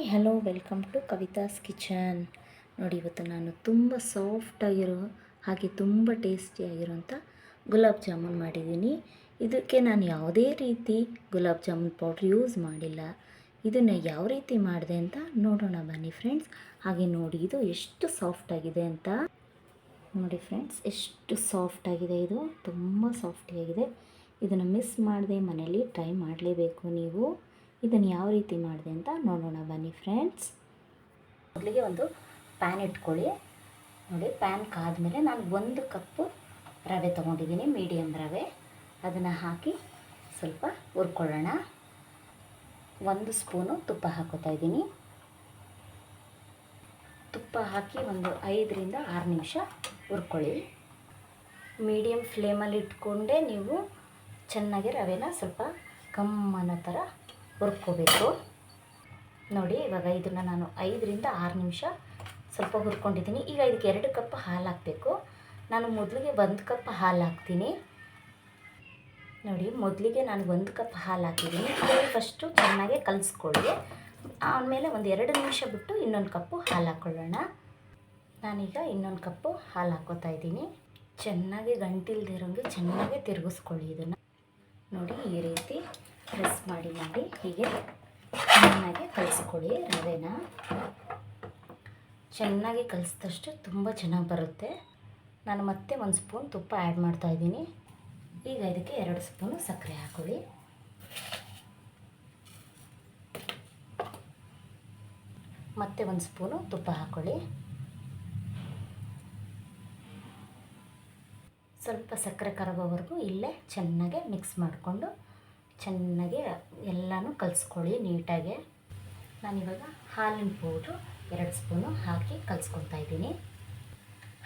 Hi, hello, welcome to Kavitha's kitchen. ನೋಡಿ, ಇವತ್ತು ನಾನು ತುಂಬ ಸಾಫ್ಟಾಗಿರೋ ಹಾಗೆ ತುಂಬ ಟೇಸ್ಟಿಯಾಗಿರೋಂಥ ಗುಲಾಬ್ ಜಾಮೂನ್ ಮಾಡಿದ್ದೀನಿ. ಇದಕ್ಕೆ ನಾನು ಯಾವುದೇ ರೀತಿ ಗುಲಾಬ್ ಜಾಮೂನ್ ಪೌಡ್ರ್ ಯೂಸ್ ಮಾಡಿಲ್ಲ. ಇದನ್ನು ಯಾವ ರೀತಿ ಮಾಡಿದೆ ಅಂತ ನೋಡೋಣ ಬನ್ನಿ ಫ್ರೆಂಡ್ಸ್ ಹಾಗೆ ನೋಡಿ, ಇದು ಎಷ್ಟು ಸಾಫ್ಟಾಗಿದೆ ಅಂತ. ನೋಡಿ ಫ್ರೆಂಡ್ಸ್ ಎಷ್ಟು ಸಾಫ್ಟಾಗಿದೆ ಇದು. ತುಂಬ ಸಾಫ್ಟಿಯಾಗಿದೆ ಇದನ್ನು ಮಿಸ್ ಮಾಡದೆ ಮನೇಲಿ ಟ್ರೈ ಮಾಡಲೇಬೇಕು ನೀವು. ಇದನ್ನು ಯಾವ ರೀತಿ ಮಾಡಿದೆ ಅಂತ ನೋಡೋಣ ಬನ್ನಿ ಫ್ರೆಂಡ್ಸ್ ಮೊದಲಿಗೆ ಒಂದು ಪ್ಯಾನ್ ಇಟ್ಕೊಳ್ಳಿ. ನೋಡಿ ಪ್ಯಾನ್ ಕಾದ್ಮೇಲೆ ನಾನು ಒಂದು ಕಪ್ಪು ರವೆ ತೊಗೊಂಡಿದ್ದೀನಿ ಮೀಡಿಯಮ್ ರವೆ. ಅದನ್ನು ಹಾಕಿ ಸ್ವಲ್ಪ ಹುರ್ಕೊಳ್ಳೋಣ. ಒಂದು ಸ್ಪೂನು ತುಪ್ಪ ಹಾಕೋತಾ ಇದ್ದೀನಿ. ತುಪ್ಪ ಹಾಕಿ ಒಂದು ಐದರಿಂದ ಆರು ನಿಮಿಷ ಹುರ್ಕೊಳ್ಳಿ. ಮೀಡಿಯಮ್ ಫ್ಲೇಮಲ್ಲಿ ಇಟ್ಕೊಂಡೇ ನೀವು ಚೆನ್ನಾಗಿ ರವೆನ ಸ್ವಲ್ಪ ಕಮ್ಮನ ಥರ ಹುರ್ಕೋಬೇಕು. ನೋಡಿ, ಇವಾಗ ಇದನ್ನು ನಾನು ಐದರಿಂದ ಆರು ನಿಮಿಷ ಸ್ವಲ್ಪ ಹುರ್ಕೊಂಡಿದ್ದೀನಿ. ಈಗ ಇದಕ್ಕೆ ಎರಡು ಕಪ್ ಹಾಲು ಹಾಕಬೇಕು. ನಾನು ಮೊದಲಿಗೆ ಒಂದು ಕಪ್ ಹಾಲು ಹಾಕ್ತೀನಿ. ನೋಡಿ, ಮೊದಲಿಗೆ ನಾನು ಒಂದು ಕಪ್ ಹಾಲು ಹಾಕಿದ್ದೀನಿ. ಫಸ್ಟು ಚೆನ್ನಾಗಿ ಕಲಿಸ್ಕೊಳ್ಳಿ. ಆಮೇಲೆ ಒಂದು ಎರಡು ನಿಮಿಷ ಬಿಟ್ಟು ಇನ್ನೊಂದು ಕಪ್ಪು ಹಾಲು ಹಾಕ್ಕೊಳ್ಳೋಣ ನಾನೀಗ ಇನ್ನೊಂದು ಕಪ್ಪು ಹಾಲು ಹಾಕೋತಾ ಇದ್ದೀನಿ. ಚೆನ್ನಾಗಿ ಗಂಟಿಲ್ದಿರೋಂಗೆ ಚೆನ್ನಾಗಿ ತಿರುಗಿಸ್ಕೊಳ್ಳಿ ಇದನ್ನು. ನೋಡಿ, ಈ ರೀತಿ ಪ್ರೆಸ್ ಮಾಡಿ ಮಾಡಿ ಹೀಗೆ ಚೆನ್ನಾಗಿ ಕಲಿಸ್ಕೊಳ್ಳಿ ರವೆನ. ಚೆನ್ನಾಗಿ ಕಲಿಸಿದಷ್ಟು ತುಂಬ ಚೆನ್ನಾಗಿ ಬರುತ್ತೆ. ನಾನು ಮತ್ತೆ ಒಂದು ಸ್ಪೂನ್ ತುಪ್ಪ ಆ್ಯಡ್ ಮಾಡ್ತಾಯಿದ್ದೀನಿ ಈಗ ಇದಕ್ಕೆ ಎರಡು ಸ್ಪೂನು ಸಕ್ಕರೆ ಹಾಕೊಳ್ಳಿ ಮತ್ತೆ ಒಂದು ಸ್ಪೂನು ತುಪ್ಪ ಹಾಕೊಳ್ಳಿ ಸ್ವಲ್ಪ ಸಕ್ಕರೆ ಕರಗೋವರೆಗೂ ಇಲ್ಲೇ ಚೆನ್ನಾಗೆ ಮಿಕ್ಸ್ ಮಾಡಿಕೊಂಡು ಚೆನ್ನಾಗಿ ಎಲ್ಲನೂ ಕಲಿಸ್ಕೊಳ್ಳಿ ನೀಟಾಗಿ. ನಾನಿವಾಗ ಹಾಲಿನ ಪೌಡ್ರು ಎರಡು ಸ್ಪೂನು ಹಾಕಿ ಕಲಿಸ್ಕೊತಾ ಇದ್ದೀನಿ.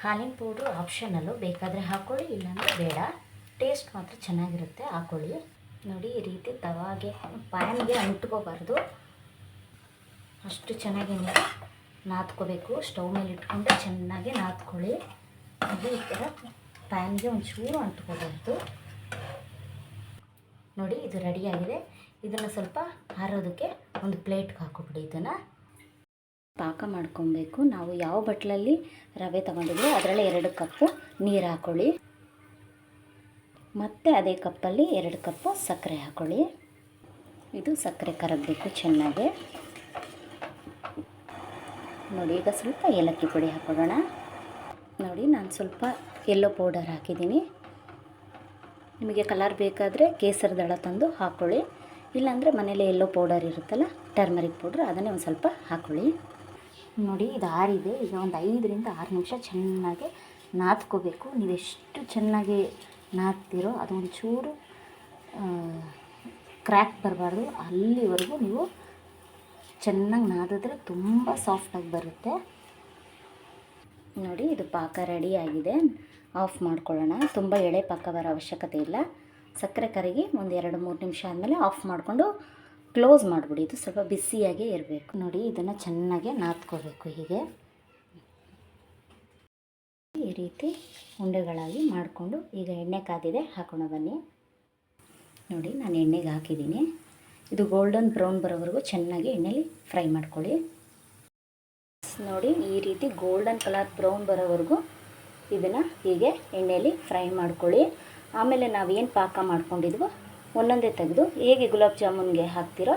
ಹಾಲಿನ ಪೌಡ್ರು ಆಪ್ಷನಲ್ಲು ಬೇಕಾದರೆ ಹಾಕ್ಕೊಳ್ಳಿ ಇಲ್ಲಾಂದರೆ ಬೇಡ. ಟೇಸ್ಟ್ ಮಾತ್ರ ಚೆನ್ನಾಗಿರುತ್ತೆ ಹಾಕ್ಕೊಳ್ಳಿ ನೋಡಿ, ಈ ರೀತಿ ತವಾಗೆ ಪ್ಯಾನ್ಗೆ ಅಂಟ್ಕೋಬಾರ್ದು. ಅಷ್ಟು ಚೆನ್ನಾಗಿ ನೀವು ನಾದ್ಕೋಬೇಕು, ಸ್ಟವ್ ಮೇಲೆ ಇಟ್ಕೊಂಡು ಚೆನ್ನಾಗಿ ನಾದ್ಕೊಳ್ಳಿ. ಅದು ಈ ಥರ ಪ್ಯಾನ್ಗೆ ಒಂಚೂರು ಅಂಟ್ಕೋಬಾರ್ದು. ನೋಡಿ, ಇದು ರೆಡಿಯಾಗಿದೆ ಇದನ್ನು ಸ್ವಲ್ಪ ಆರೋದಕ್ಕೆ ಒಂದು ಪ್ಲೇಟ್ಗೆ ಹಾಕೋಬಿಡಿ ಇದನ್ನು. ಪಾಕ ಮಾಡ್ಕೊಬೇಕು. ನಾವು ಯಾವ ಬಟ್ಲಲ್ಲಿ ರವೆ ತಗೊಂಡಿದ್ವಿ ಅದರಲ್ಲಿ ಎರಡು ಕಪ್ಪು ನೀರು ಹಾಕ್ಕೊಳ್ಳಿ ಮತ್ತು ಅದೇ ಕಪ್ಪಲ್ಲಿ ಎರಡು ಕಪ್ಪು ಸಕ್ಕರೆ ಹಾಕೊಳ್ಳಿ. ಇದು ಸಕ್ಕರೆ ಕರಗಬೇಕು ಚೆನ್ನಾಗಿ. ನೋಡಿ, ಈಗ ಸ್ವಲ್ಪ ಏಲಕ್ಕಿ ಪುಡಿ ಹಾಕೊಳ್ಳೋಣ. ನೋಡಿ, ನಾನು ಸ್ವಲ್ಪ ಎಲ್ಲೋ ಪೌಡರ್ ಹಾಕಿದ್ದೀನಿ. ನಿಮಗೆ ಕಲರ್ ಬೇಕಾದರೆ ಕೇಸರಿ ದಳ ತಂದು ಹಾಕ್ಕೊಳ್ಳಿ ಇಲ್ಲಾಂದರೆ ಮನೇಲಿ ಎಲ್ಲೋ ಪೌಡರ್ ಇರುತ್ತಲ್ಲ ಟರ್ಮರಿಕ್ ಪೌಡ್ರ್ ಅದನ್ನೇ ಒಂದು ಸ್ವಲ್ಪ ಹಾಕ್ಕೊಳ್ಳಿ ನೋಡಿ, ಇದು ಆರಿದೆ. ಈಗ ಒಂದು ಐದರಿಂದ ಆರು ನಿಮಿಷ ಚೆನ್ನಾಗಿ ನಾದ್ಕೋಬೇಕು. ನೀವು ಎಷ್ಟು ಚೆನ್ನಾಗಿ ನಾದ್ತಿರೋ ಅದು ಚೂರು ಕ್ರ್ಯಾಕ್ ಬರಬಾರ್ದು. ಅಲ್ಲಿವರೆಗೂ ನೀವು ಚೆನ್ನಾಗಿ ನಾದಿದ್ರೆ ತುಂಬ ಸಾಫ್ಟಾಗಿ ಬರುತ್ತೆ. ನೋಡಿ, ಇದು ಪಾಕ ರೆಡಿ ಆಗಿದೆ. ಆಫ್ ಮಾಡ್ಕೊಳ್ಳೋಣ. ತುಂಬ ಎಳೆ ಪಾಕ ಬರೋ ಅವಶ್ಯಕತೆ ಇಲ್ಲ. ಸಕ್ಕರೆ ಕರಿಗೆ ಒಂದು ಎರಡು ಮೂರು ನಿಮಿಷ ಆದಮೇಲೆ ಆಫ್ ಮಾಡಿಕೊಂಡು ಕ್ಲೋಸ್ ಮಾಡಿಬಿಡಿ. ಇದು ಸ್ವಲ್ಪ ಬಿಸಿಯಾಗೇ ಇರಬೇಕು. ನೋಡಿ, ಇದನ್ನು ಚೆನ್ನಾಗಿ ನಾದ್ಕೋಬೇಕು ಹೀಗೆ. ಈ ರೀತಿ ಉಂಡೆಗಳಾಗಿ ಮಾಡಿಕೊಂಡು ಈಗ ಎಣ್ಣೆ ಕಾದಿದೆ, ಹಾಕೋಣ ಬನ್ನಿ. ನೋಡಿ, ನಾನು ಎಣ್ಣೆಗೆ ಹಾಕಿದ್ದೀನಿ. ಇದು ಗೋಲ್ಡನ್ ಬ್ರೌನ್ ಬರೋವರೆಗೂ ಚೆನ್ನಾಗಿ ಎಣ್ಣೆಲಿ ಫ್ರೈ ಮಾಡ್ಕೊಳ್ಳಿ. ನೋಡಿ, ಈ ರೀತಿ ಗೋಲ್ಡನ್ ಕಲರ್ ಬ್ರೌನ್ ಬರೋವರೆಗೂ ಇದನ್ನು ಹೀಗೆ ಎಣ್ಣೆಯಲ್ಲಿ ಫ್ರೈ ಮಾಡ್ಕೊಳ್ಳಿ. ಆಮೇಲೆ ನಾವೇನು ಪಾಕ ಮಾಡ್ಕೊಂಡಿದ್ವೋ ಒಂದೊಂದೇ ತೆಗೆದು ಹೇಗೆ ಗುಲಾಬ್ ಜಾಮೂನ್ಗೆ ಹಾಕ್ತಿರೋ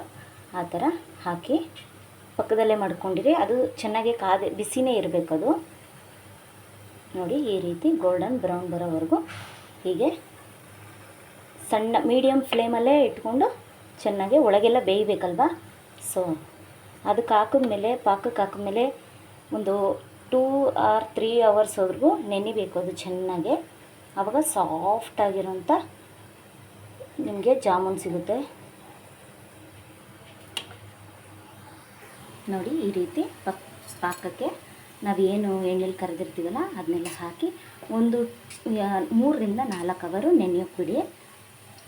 ಆ ಥರ ಹಾಕಿ ಪಕ್ಕದಲ್ಲೇ ಮಾಡ್ಕೊಂಡಿರಿ. ಅದು ಚೆನ್ನಾಗಿ ಕಾದೆ ಬಿಸಿನೇ ಇರಬೇಕು ಅದು. ನೋಡಿ ಈ ರೀತಿ ಗೋಲ್ಡನ್ ಬ್ರೌನ್ ಬರೋವರೆಗೂ ಹೀಗೆ ಸಣ್ಣ ಮೀಡಿಯಮ್ ಫ್ಲೇಮಲ್ಲೇ ಇಟ್ಕೊಂಡು ಚೆನ್ನಾಗಿ ಒಳಗೆಲ್ಲ ಬೇಯಬೇಕಲ್ವಾ? ಸೊ ಅದಕ್ಕೆ ಹಾಕಿದ್ಮೇಲೆ, ಪಾಕಕ್ಕೆ ಹಾಕಿದ್ಮೇಲೆ ಒಂದು ಟೂ ಆರ್ ತ್ರೀ ಅವರ್ಸ್ವರೆಗೂ ನೆನಿಬೇಕು ಅದು ಚೆನ್ನಾಗೆ. ಆವಾಗ ಸಾಫ್ಟಾಗಿರೋಂಥ ನಿಮಗೆ ಜಾಮೂನ್ ಸಿಗುತ್ತೆ. ನೋಡಿ ಈ ರೀತಿ ಪಕ್, ಪಾಕಕ್ಕೆ ನಾವೇನು ಎಣ್ಣೆಲಿ ಕರೆದಿರ್ತೀವಲ್ಲ ಅದನ್ನೆಲ್ಲ ಹಾಕಿ ಒಂದು ಮೂರರಿಂದ ನಾಲ್ಕು ಅವರು ನೆನೆಯೋಕೆ ಬಿಡಿ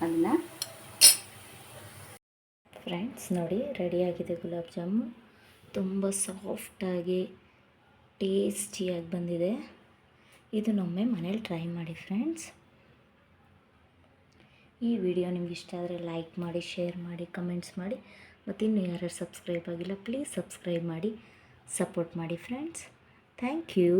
ಅದನ್ನು ಫ್ರೆಂಡ್ಸ್ ನೋಡಿ ರೆಡಿಯಾಗಿದೆ ಗುಲಾಬ್ ಜಾಮೂನ್. ತುಂಬ ಸಾಫ್ಟಾಗಿ ಟೇಸ್ಟಿಯಾಗಿ ಬಂದಿದೆ. ಇದನ್ನೊಮ್ಮೆ ಮನೇಲಿ ಟ್ರೈ ಮಾಡಿ ಫ್ರೆಂಡ್ಸ್. ಈ ವಿಡಿಯೋ ನಿಮ್ಗೆ ಇಷ್ಟ ಆದರೆ ಲೈಕ್ ಮಾಡಿ, ಶೇರ್ ಮಾಡಿ, ಕಮೆಂಟ್ಸ್ ಮಾಡಿ. ಮತ್ತು ಇನ್ನೂ ಯಾರ್ಯಾರು ಸಬ್ಸ್ಕ್ರೈಬ್ ಆಗಿಲ್ಲ, ಪ್ಲೀಸ್ ಸಬ್ಸ್ಕ್ರೈಬ್ ಮಾಡಿ, ಸಪೋರ್ಟ್ ಮಾಡಿ ಫ್ರೆಂಡ್ಸ್. Thank you.